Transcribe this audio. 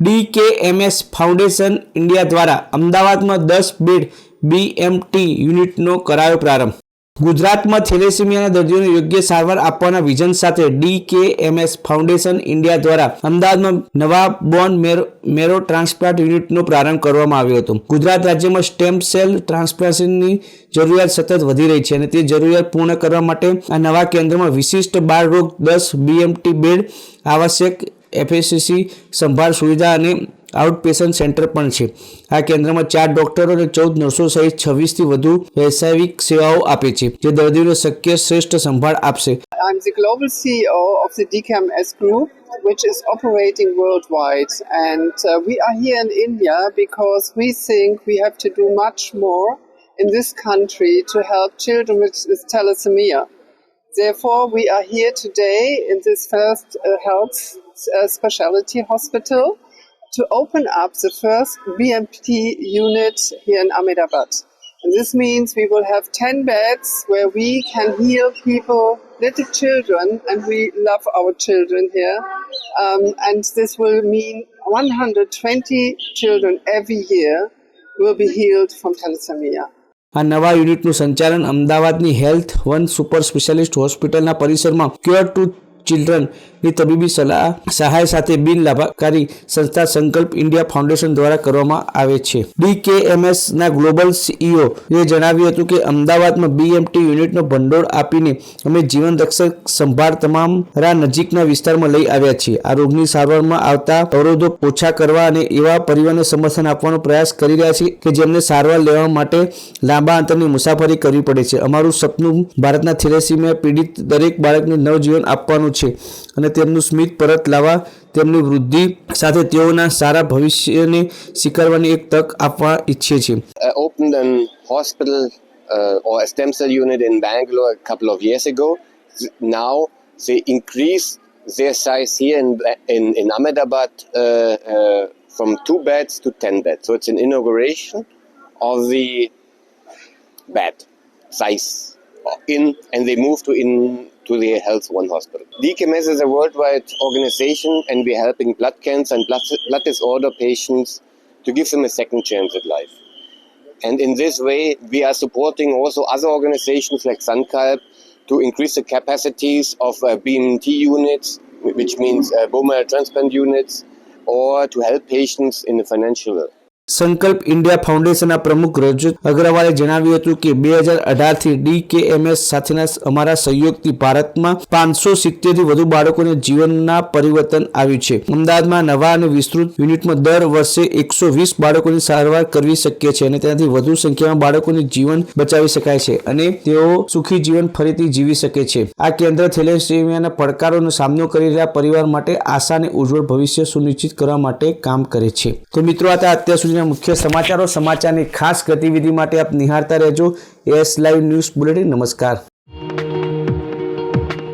D કે એમ foundation India દ્વારા અમદાવાદમાં દસ બેડ બીએમટી યુનિટનો કરાયો પ્રારંભ. ગુજરાતમાં થેલેસેમિયાના દર્દીઓને યોગ્ય સારવાર આપવાના વિઝન સાથે ડી કે એમ ફાઉન્ડેશન ઇન્ડિયા દ્વારા અમદાવાદમાં નવા બોર્ન મેરો મેરો ટ્રાન્સપ્લાન્ટ યુનિટનો પ્રારંભ કરવામાં આવ્યો હતો. ગુજરાત રાજ્યમાં સ્ટેમ સેલ ટ્રાન્સપ્લાન્ટની જરૂરિયાત સતત વધી રહી છે અને તે જરૂરિયાત પૂર્ણ કરવા માટે આ નવા કેન્દ્રમાં વિશિષ્ટ બાળ રોગ દસ બીએમટી બેડ આવશ્યક એફએસસીસી સંભાળ સુવિધા અને આઉટ પેશન્ટ સેન્ટર પણ છે આ કેન્દ્રમાં ચાર ડોક્ટરો અને ચૌદ નર્સો સહિત છવ્વીસથી વધુ વ્યવસાયિક સેવાઓ આપે છે જે દર્દીઓને શક્ય શ્રેષ્ઠ સંભાળ આપશે I'm the global CEO of the DKMS Group, which is operating worldwide. And uh, we are here in India because we think we have to do much more in this country to help children with, with thalassemia. Therefore, we are here today in this first uh, health uh, specialty hospital to open up the first BMT unit here in Ahmedabad. And this means we will have 10 beds where we can heal people, little children, and we love our children here. Um, and this will mean 120 children every year will be healed from thalassemia. આ નવા યુનિટનું સંચાલન અમદાવાદની health one super specialist હોસ્પિટલના પરિસરમાં cure two ચિલ્ડ્રનની તબીબી સલાહ સહાય સાથે બિન લાભકારી સંસ્થા સંકલ્પ ઇન્ડિયા ફાઉન્ડેશન દ્વારા કરવામાં આવે છે. ડીકેએમએસ ના ગ્લોબલ સીઈઓ એ જણાવ્યું હતું કે અમદાવાદમાં બીએમટી યુનિટનો ભંડોળ આપીને અમે જીવન રક્ષક સંભાળ તમામ રા નજીકના વિસ્તારમાં લઈ આવ્યા છીએ. આ રોગની સારવારમાં આવતા અવરોધો ઓછા કરવા અને એવા પરિવારને સમર્થન આપવાનો પ્રયાસ કરી રહ્યા છીએ કે જેમને સારવાર લેવા માટે લાંબા અંતરની મુસાફરી કરવી પડે છે. અમારું સપનું ભારતના થેલેસીમિયા પીડિત દરેક બાળકને નવજીવન આપવાનું છે. અને તેમનું સ્મિત પરત લાવવા તેમની વૃદ્ધિ સાથે તેઓના સારા ભવિષ્યને સ્વીકારવાની એક તક આપવા ઈચ્છે છે uh, uh, stem cell unit in Bangalore a couple of years ago. Th- Now they increase their size here in in, in Ahmedabad uh, uh, from two beds to ten beds. So it's an inauguration of the bed size in, and they move to in to the Health One hospital. DKMS is a worldwide organization, and we're helping blood cancer and blood, blood disorder patients to give them a second chance at life. And in this way, we are supporting also other organizations like Sunkalp to increase the capacities of uh, BMT units, which means uh, bone marrow transplant units, or to help patients in a financial. Sankalp India ફાઉન્ડેશનના પ્રમુખ રજત અગ્રવાલે જણાવ્યું હતું કે બે હજાર અઢારથી ડીકેએમએસ સાથેના અમારા સહયોગથી ભારતમાં પાંચસો સિત્તેરથી વધુ બાળકોને જીવનના પરિવર્તન આવ્યું છે. અમદાવાદમાં નવા અને વિસ્તૃત યુનિટમાં દર વર્ષે એકસો વીસ બાળકોની સારવાર કરવી શક્ય છે અને તેનાથી વધુ સંખ્યામાં બાળકોને જીવન બચાવી શકાય છે અને તેઓ સુખી જીવન ફરીથી જીવી શકે છે. આ કેન્દ્ર થેલેસેમિયાના પડકારોનો સામનો કરી રહ્યા પરિવાર માટે આશા અને ઉજ્જવળ ભવિષ્ય સુનિશ્ચિત કરવા માટે કામ કરે છે. તો મિત્રો, આ અત્યાર સુધીના મુખ્ય સમાચારો, સમાચારની ખાસ ગતિવિધિ માટે આપ નિહાળતા રહેજો. એસ લાઈવ ન્યૂઝ બુલેટિન, નમસ્કાર.